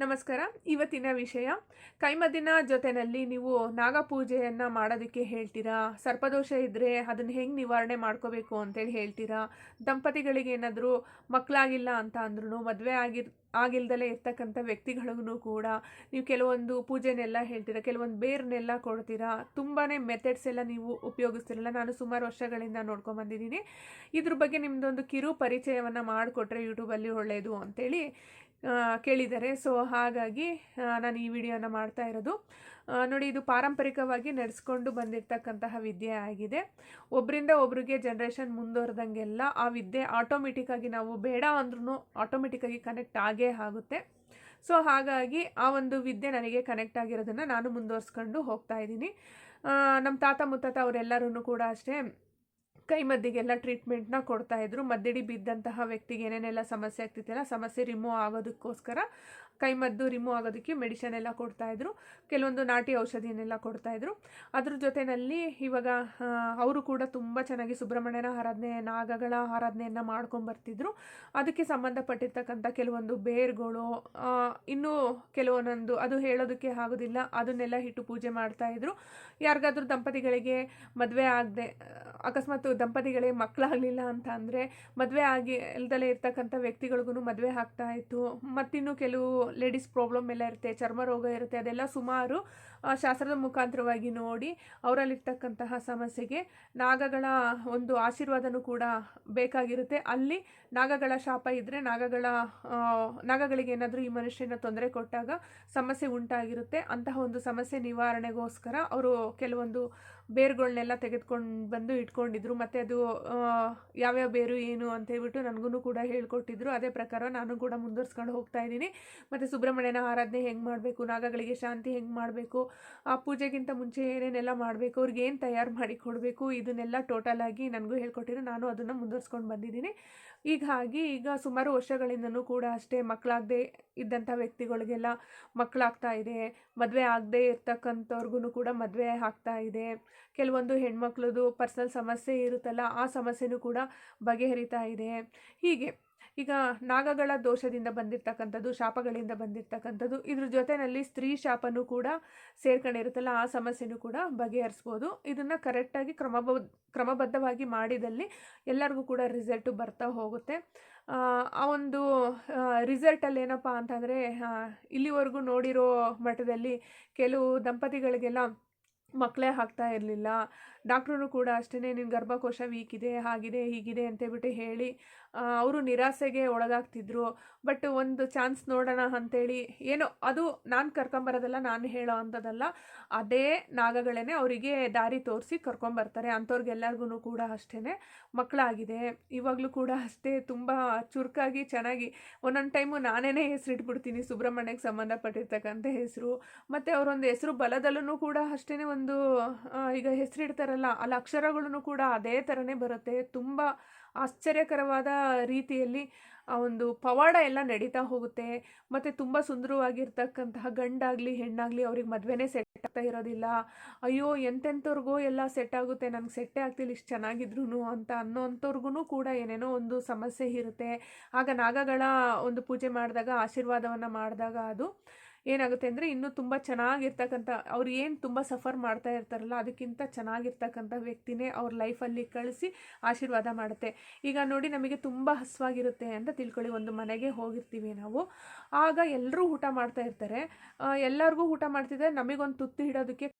ನಮಸ್ಕಾರ. ಇವತ್ತಿನ ವಿಷಯ, ಕೈಮದ್ದಿನ ಜೊತೆಯಲ್ಲಿ ನೀವು ನಾಗಪೂಜೆಯನ್ನು ಮಾಡೋದಕ್ಕೆ ಹೇಳ್ತೀರಾ? ಸರ್ಪದೋಷ ಇದ್ದರೆ ಅದನ್ನು ಹೆಂಗೆ ನಿವಾರಣೆ ಮಾಡ್ಕೋಬೇಕು ಅಂತೇಳಿ ಹೇಳ್ತೀರಾ? ದಂಪತಿಗಳಿಗೆ ಏನಾದರೂ ಮಕ್ಕಳಾಗಿಲ್ಲ ಅಂತ ಅಂದ್ರೂ ಮದುವೆ ಆಗಿರ್ ಆಗಿಲ್ದಲೇ ಇರ್ತಕ್ಕಂಥ ವ್ಯಕ್ತಿಗಳಿಗೂ ಕೂಡ ನೀವು ಕೆಲವೊಂದು ಪೂಜೆನೆಲ್ಲ ಹೇಳ್ತೀರಾ, ಕೆಲವೊಂದು ಬೇರ್ನೆಲ್ಲ ಕೊಡ್ತೀರಾ ತುಂಬಾ ಮೆಥಡ್ಸ್ ಎಲ್ಲ ನೀವು ಉಪಯೋಗಿಸ್ತಿರಲ್ಲ. ನಾನು ಸುಮಾರು ವರ್ಷಗಳಿಂದ ನೋಡ್ಕೊಂಬಂದಿದ್ದೀನಿ ಇದ್ರ ಬಗ್ಗೆ ನಿಮ್ಮದೊಂದು ಕಿರು ಪರಿಚಯವನ್ನು ಮಾಡಿಕೊಟ್ರೆ ಯೂಟ್ಯೂಬಲ್ಲಿ ಒಳ್ಳೆಯದು ಅಂತೇಳಿ ಕೇಳಿದ್ದಾರೆ. ಸೊ ಹಾಗಾಗಿ ನಾನು ಈ ವಿಡಿಯೋನ ಮಾಡ್ತಾ ಇರೋದು. ನೋಡಿ, ಇದು ಪಾರಂಪರಿಕವಾಗಿ ನಡೆಸ್ಕೊಂಡು ಬಂದಿರತಕ್ಕಂತಹ ವಿದ್ಯೆ ಆಗಿದೆ. ಒಬ್ಬರಿಂದ ಒಬ್ರಿಗೆ ಜನ್ರೇಷನ್ ಮುಂದುವರೆದಂಗೆಲ್ಲ ಆ ವಿದ್ಯೆ ಆಟೋಮೆಟಿಕ್ಕಾಗಿ ನಾವು ಬೇಡ ಅಂದ್ರೂ ಆಟೋಮೆಟಿಕ್ಕಾಗಿ ಕನೆಕ್ಟ್ ಆಗೇ ಆಗುತ್ತೆ. ಸೊ ಹಾಗಾಗಿ ಆ ಒಂದು ವಿದ್ಯೆ ನನಗೆ ಕನೆಕ್ಟ್ ಆಗಿರೋದನ್ನು ನಾನು ಮುಂದುವರಿಸ್ಕೊಂಡು ಹೋಗ್ತಾ ಇದ್ದೀನಿ. ನಮ್ಮ ತಾತ ಮುತ್ತಾತ ಅವರೆಲ್ಲರೂ ಕೂಡ ಅಷ್ಟೇ ಕೈ ಮದ್ದಿಗೆಲ್ಲ ಟ್ರೀಟ್ಮೆಂಟ್ನ ಕೊಡ್ತಾಯಿದ್ರು ಮದ್ದಡಿ ಬಿದ್ದಂತಹ ವ್ಯಕ್ತಿಗೆ ಏನೇನೆಲ್ಲ ಸಮಸ್ಯೆ ಆಗ್ತಿತ್ತಲ್ಲ, ಸಮಸ್ಯೆ ರಿಮೂವ್ ಆಗೋದಕ್ಕೋಸ್ಕರ ಕೈ ಮದ್ದು ರಿಮೂವ್ ಆಗೋದಕ್ಕೆ ಮೆಡಿಷನ್ ಎಲ್ಲ ಕೊಡ್ತಾ ಇದ್ರು. ಕೆಲವೊಂದು ನಾಟಿ ಔಷಧಿಯನ್ನೆಲ್ಲ ಕೊಡ್ತಾ ಇದ್ರು. ಅದ್ರ ಜೊತೆಯಲ್ಲಿ ಇವಾಗ ಅವರು ಕೂಡ ತುಂಬ ಚೆನ್ನಾಗಿ ಸುಬ್ರಹ್ಮಣ್ಯನ ಆರಾಧನೆ ನಾಗಗಳ ಆರಾಧನೆಯನ್ನು ಮಾಡ್ಕೊಂಬರ್ತಿದ್ರು ಅದಕ್ಕೆ ಸಂಬಂಧಪಟ್ಟಿರ್ತಕ್ಕಂಥ ಕೆಲವೊಂದು ಬೇರ್ಗಳು ಇನ್ನೂ ಕೆಲವೊಂದೊಂದು, ಅದು ಹೇಳೋದಕ್ಕೆ ಆಗೋದಿಲ್ಲ, ಅದನ್ನೆಲ್ಲ ಇಟ್ಟು ಪೂಜೆ ಮಾಡ್ತಾ ಇದ್ರು. ಯಾರಿಗಾದ್ರೂ ದಂಪತಿಗಳಿಗೆ ಮದುವೆ ಆಗದೆ, ಅಕಸ್ಮಾತ್ ದಂಪತಿಗಳಿಗೆ ಮಕ್ಕಳಾಗಲಿಲ್ಲ ಅಂತ ಅಂದರೆ ಮದುವೆ ಆಗಿ ಇಲ್ದಲೇ ಇರ್ತಕ್ಕಂಥ ವ್ಯಕ್ತಿಗಳಿಗೂ ಮದುವೆ ಆಗ್ತಾ ಇತ್ತು. ಮತ್ತಿನ್ನು ಕೆಲವು ಲೇಡೀಸ್ ಪ್ರಾಬ್ಲಮ್ ಎಲ್ಲ ಇರುತ್ತೆ, ಚರ್ಮ ರೋಗ ಇರುತ್ತೆ, ಅದೆಲ್ಲ ಸುಮಾರು ಶಾಸ್ತ್ರದ ಮುಖಾಂತರವಾಗಿ ನೋಡಿ ಅವರಲ್ಲಿರ್ತಕ್ಕಂತಹ ಸಮಸ್ಯೆಗೆ ನಾಗಗಳ ಒಂದು ಆಶೀರ್ವಾದನೂ ಕೂಡ ಬೇಕಾಗಿರುತ್ತೆ. ಅಲ್ಲಿ ನಾಗಗಳ ಶಾಪ ಇದ್ದರೆ ನಾಗಗಳ ನಾಗಗಳಿಗೆ ಏನಾದರೂ ಈ ಮನುಷ್ಯನ ತೊಂದರೆ ಕೊಟ್ಟಾಗ ಸಮಸ್ಯೆ ಉಂಟಾಗಿರುತ್ತೆ. ಅಂತಹ ಒಂದು ಸಮಸ್ಯೆ ನಿವಾರಣೆಗೋಸ್ಕರ ಅವರು ಕೆಲವೊಂದು ಬೇರುಗಳನ್ನೆಲ್ಲ ತೆಗೆದುಕೊಂಡು ಬಂದು ಇಟ್ಕೊಂಡಿದ್ರು. ಮತ್ತು ಅದು ಯಾವ್ಯಾವ ಬೇರು ಏನು ಅಂತ ಹೇಳ್ಬಿಟ್ಟು ನನಗೂ ಕೂಡ ಹೇಳ್ಕೊಟ್ಟಿದ್ರು. ಅದೇ ಪ್ರಕಾರ ನಾನು ಕೂಡ ಮುಂದುವರ್ಸ್ಕೊಂಡು ಹೋಗ್ತಾ ಇದ್ದೀನಿ. ಮತ್ತು ಸುಬ್ರಹ್ಮಣ್ಯನ ಆರಾಧನೆ ಹೆಂಗೆ ಮಾಡಬೇಕು, ನಾಗಗಳಿಗೆ ಶಾಂತಿ ಹೆಂಗೆ ಮಾಡಬೇಕು, ಆ ಪೂಜೆಗಿಂತ ಮುಂಚೆ ಏನೇನೆಲ್ಲ ಮಾಡಬೇಕು, ಅವ್ರಿಗೆ ಏನು ತಯಾರು ಮಾಡಿ ಕೊಡಬೇಕು, ಇದನ್ನೆಲ್ಲ ಟೋಟಲ್ ಆಗಿ ನನಗೂ ಹೇಳ್ಕೊಟ್ಟಿದ್ರು. ನಾನು ಅದನ್ನು ಮುಂದುವರ್ಸ್ಕೊಂಡು ಬಂದಿದ್ದೀನಿ. ಹೀಗಾಗಿ ಈಗ ಸುಮಾರು ವರ್ಷಗಳಿಂದನೂ ಕೂಡ ಅಷ್ಟೇ ಮಕ್ಕಳಾಗದೆ ಇದ್ದಂಥ ವ್ಯಕ್ತಿಗಳಿಗೆಲ್ಲ ಮಕ್ಕಳಾಗ್ತಾ ಇದೆ. ಮದುವೆ ಆಗದೆ ಇರ್ತಕ್ಕಂಥವ್ರಿಗೂ ಕೂಡ ಮದುವೆ ಆಗ್ತಾ ಇದೆ. ಕೆಲವೊಂದು ಹೆಣ್ಮಕ್ಳದು ಪರ್ಸನಲ್ ಸಮಸ್ಯೆ ಇರುತ್ತಲ್ಲ, ಆ ಸಮಸ್ಯೆನೂ ಕೂಡ ಬಗೆಹರಿತಾ ಇದೆ. ಹೀಗೆ, ಈಗ ನಾಗಗಳ ದೋಷದಿಂದ ಬಂದಿರತಕ್ಕಂಥದ್ದು, ಶಾಪಗಳಿಂದ ಬಂದಿರತಕ್ಕಂಥದ್ದು, ಇದ್ರ ಜೊತೆಯಲ್ಲಿ ಸ್ತ್ರೀ ಶಾಪನೂ ಕೂಡ ಸೇರ್ಕೊಂಡಿರುತ್ತಲ್ಲ ಆ ಸಮಸ್ಯೆನೂ ಕೂಡ ಬಗೆಹರಿಸ್ಬೋದು. ಇದನ್ನು ಕರೆಕ್ಟಾಗಿ ಕ್ರಮಬದ್ಧ ಕ್ರಮಬದ್ಧವಾಗಿ ಮಾಡಿದಲ್ಲಿ ಎಲ್ಲರಿಗೂ ಕೂಡ ರಿಸಲ್ಟು ಬರ್ತಾ ಹೋಗುತ್ತೆ. ಆ ಒಂದು ರಿಸಲ್ಟಲ್ಲಿ ಏನಪ್ಪ ಅಂತಂದರೆ ಇಲ್ಲಿವರೆಗೂ ನೋಡಿರೋ ಮಟ್ಟದಲ್ಲಿ ಕೆಲವು ದಂಪತಿಗಳಿಗೆಲ್ಲ ಮಕ್ಕಳೇ ಆಗ್ತಾ ಇರಲಿಲ್ಲ. ಡಾಕ್ಟ್ರು ಕೂಡ ಅಷ್ಟೇ ನಿನ್ನ ಗರ್ಭಕೋಶ ವೀಕ್ ಇದೆ, ಹಾಗಿದೆ, ಹೀಗಿದೆ ಅಂತೇಳ್ಬಿಟ್ಟು ಹೇಳಿ ಅವರು ನಿರಾಸೆಗೆ ಒಳಗಾಗ್ತಿದ್ರು. ಬಟ್ ಒಂದು ಚಾನ್ಸ್ ನೋಡೋಣ ಅಂತೇಳಿ, ಏನು, ಅದು ನಾನು ಕರ್ಕೊಂಬರೋದಲ್ಲ, ನಾನು ಹೇಳೋ ಅಂಥದ್ದಲ್ಲ, ಅದೇ ನಾಗಗಳೇ ಅವರಿಗೆ ದಾರಿ ತೋರಿಸಿ ಕರ್ಕೊಂಬರ್ತಾರೆ. ಅಂಥವ್ರಿಗೆಲ್ಲರಿಗೂ ಕೂಡ ಅಷ್ಟೇ ಮಕ್ಕಳಾಗಿದೆ ಇವಾಗಲೂ ಕೂಡ ಅಷ್ಟೇ, ತುಂಬ ಚುರುಕಾಗಿ, ಚೆನ್ನಾಗಿ, ಒಂದೊಂದು ಟೈಮು ನಾನೇ ಹೆಸರಿಟ್ಬಿಡ್ತೀನಿ ಸುಬ್ರಹ್ಮಣ್ಯಕ್ಕೆ ಸಂಬಂಧಪಟ್ಟಿರ್ತಕ್ಕಂಥ ಹೆಸರು. ಮತ್ತು ಅವರೊಂದು ಹೆಸರು ಬಲದಲ್ಲೂ ಕೂಡ ಅಷ್ಟೇ ಒಂದು ಈಗ ಈಗ ಹೆಸರಿಡ್ತಾರಲ್ಲ ಅಲ್ಲಿ ಅಕ್ಷರಗಳನ್ನು ಕೂಡ ಅದೇ ಥರನೇ ಬರುತ್ತೆ. ತುಂಬ ಆಶ್ಚರ್ಯಕರವಾದ ರೀತಿಯಲ್ಲಿ ಆ ಒಂದು ಪವಾಡ ಎಲ್ಲ ನಡೀತಾ ಹೋಗುತ್ತೆ. ಮತ್ತು ತುಂಬ ಸುಂದರವಾಗಿರ್ತಕ್ಕಂತಹ ಗಂಡಾಗಲಿ, ಹೆಣ್ಣಾಗಲಿ ಅವ್ರಿಗೆ ಮದುವೆನೇ ಸೆಟ್ ಆಗ್ತಾ ಇರೋದಿಲ್ಲ. ಅಯ್ಯೋ, ಎಂತೆಂಥವ್ರಿಗೋ ಎಲ್ಲ ಸೆಟ್ ಆಗುತ್ತೆ. ನನಗೆ ಸೆಟ್ಟೇ ಆಗ್ತಿಲ್ಲ ಇಷ್ಟು ಚೆನ್ನಾಗಿದ್ರು ಅಂತ ಅನ್ನೋಂಥವ್ರಿಗೂ ಕೂಡ ಏನೇನೋ ಒಂದು ಸಮಸ್ಯೆ ಇರುತ್ತೆ. ಆಗ ನಾಗಗಳ ಒಂದು ಪೂಜೆ ಮಾಡಿದಾಗ, ಆಶೀರ್ವಾದವನ್ನು ಮಾಡಿದಾಗ ಅದು ಏನಾಗುತ್ತೆ ಅಂದರೆ ಇನ್ನೂ ತುಂಬ ಚೆನ್ನಾಗಿರ್ತಕ್ಕಂಥ, ಅವ್ರು ಏನು ತುಂಬ ಸಫರ್ ಮಾಡ್ತಾ ಇರ್ತಾರಲ್ಲ ಅದಕ್ಕಿಂತ ಚೆನ್ನಾಗಿರ್ತಕ್ಕಂಥ ವ್ಯಕ್ತಿನೇ ಅವ್ರ ಲೈಫಲ್ಲಿ ಕಳಿಸಿ ಆಶೀರ್ವಾದ ಮಾಡುತ್ತೆ. ಈಗ ನೋಡಿ ನಮಗೆ ತುಂಬ ಹಸ್ವಾಗಿರುತ್ತೆ ಅಂತ ತಿಳ್ಕೊಳ್ಳಿ, ಒಂದು ಮನೆಗೆ ಹೋಗಿರ್ತೀವಿ ನಾವು. ಆಗ ಎಲ್ಲರೂ ಊಟ ಮಾಡ್ತಾ ಇರ್ತಾರೆ. ಎಲ್ಲರಿಗೂ ಊಟ ಮಾಡ್ತಿದ್ರೆ ನಮಗೊಂದು ತುತ್ತು ಇಡೋದಕ್ಕೆ